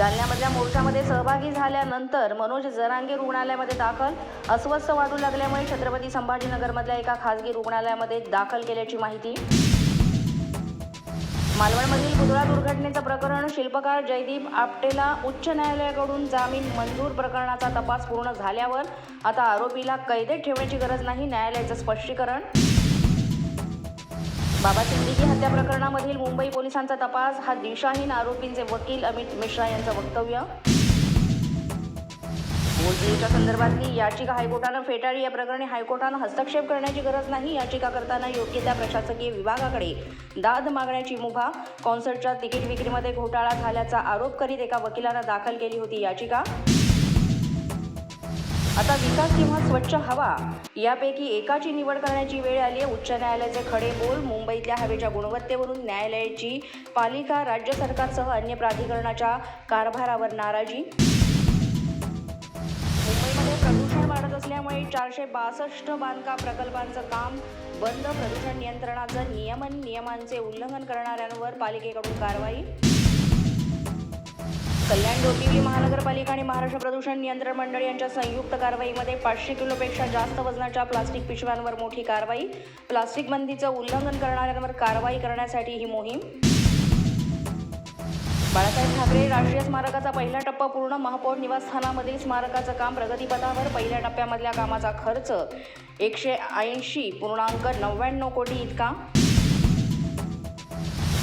मोर्चामध्ये सहभागी झाल्यानंतर मनोज जरांगे रुग्णालयामध्ये दाखल अस्वस्थ वाढू लागल्यामुळे छत्रपती संभाजीनगरमधल्या एका खासगी रुग्णालयामध्ये दाखल केल्याची माहिती. मालवणमधील पुतळा दुर्घटनेचं प्रकरण शिल्पकार जयदीप आपटेला उच्च न्यायालयाकडून जामीन मंजूर प्रकरणाचा तपास पूर्ण झाल्यावर आता आरोपीला कैदेत ठेवण्याची गरज नाही न्यायालयाचं स्पष्टीकरण. बाबा सिद्दीकी हत्या प्रकरणामधील मुंबई पोलिसांचा तपास हा दिशाहीन आरोपींचे वकील अमित मिश्रा यांचं वक्तव्य. बोलजीच्या संदर्भातली याचिका हायकोर्टानं फेटाळली. या प्रकरणी हायकोर्टानं हस्तक्षेप करण्याची गरज नाही. याचिका करताना योग्य त्या प्रशासकीय विभागाकडे दाद मागण्याची मुभा. कॉन्सर्टच्या तिकीट विक्रीमध्ये घोटाळा झाल्याचा आरोप करीत एका वकिलानं दाखल केली होती याचिका. आता विकास किंवा स्वच्छ हवा यापैकी एकाची निवड करण्याची वेळ आली आहे. उच्च न्यायालयाचे खडे बोल मुंबईतल्या हवेच्या गुणवत्तेवरून न्यायालयाची पालिका राज्य सरकारसह अन्य प्राधिकरणाच्या कारभारावर नाराजी. मुंबईमध्ये प्रदूषण वाढत असल्यामुळे चारशे बासष्ट बांधकाम प्रकल्पांचं काम बंद. प्रदूषण नियंत्रणाचं नियमन नियमांचे उल्लंघन करणाऱ्यांवर पालिकेकडून कारवाई. कल्याण डोंबिवली महानगरपालिका आणि महाराष्ट्र प्रदूषण नियंत्रण मंडळ यांच्या संयुक्त कारवाईमध्ये पाचशे किलोपेक्षा जास्त वजनाच्या प्लास्टिक पिशव्यांवर मोठी कारवाई. प्लास्टिक बंदीचं उल्लंघन करणाऱ्यांवर कारवाई करण्यासाठी ही मोहीम. बाळासाहेब ठाकरे राष्ट्रीय स्मारकाचा पहिला टप्पा पूर्ण महापौर निवासस्थानामधील स्मारकाचं काम प्रगतीपथावर पहिल्या टप्प्यामधल्या कामाचा खर्च एकशे ऐंशी पूर्णांक नव्याण्णव कोटी इतका.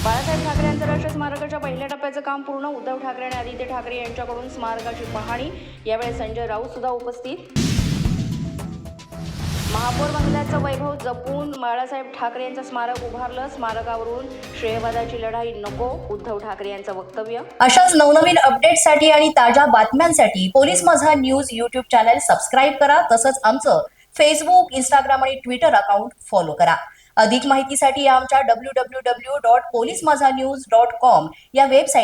बाळासाहेब ठाकरे आंतरराष्ट्रीय स्मारकाच्या पहिल्या टप्प्याचं काम पूर्ण. उद्धव ठाकरे आणि आदित्य ठाकरे यांच्याकडून स्मारकाची पाहणी. यावेळी संजय राऊत सुद्धा उपस्थित. महापौर बंगल्याचं वैभव जपून बाळासाहेब ठाकरे यांचं स्मारक उभारलं. स्मारकावरून श्रेयवादाची लढाई नको उद्धव ठाकरे यांचं वक्तव्य. अशाच नवनवीन अपडेटसाठी आणि ताज्या बातम्यांसाठी police Majha news YouTube channel subscribe करा. तसंच आमचं फेसबुक इंस्टाग्राम आणि ट्विटर अकाउंट फॉलो करा. अधिक माहितीसाठी आमच्या W W W dot police Majha news dot com या वेबसाईट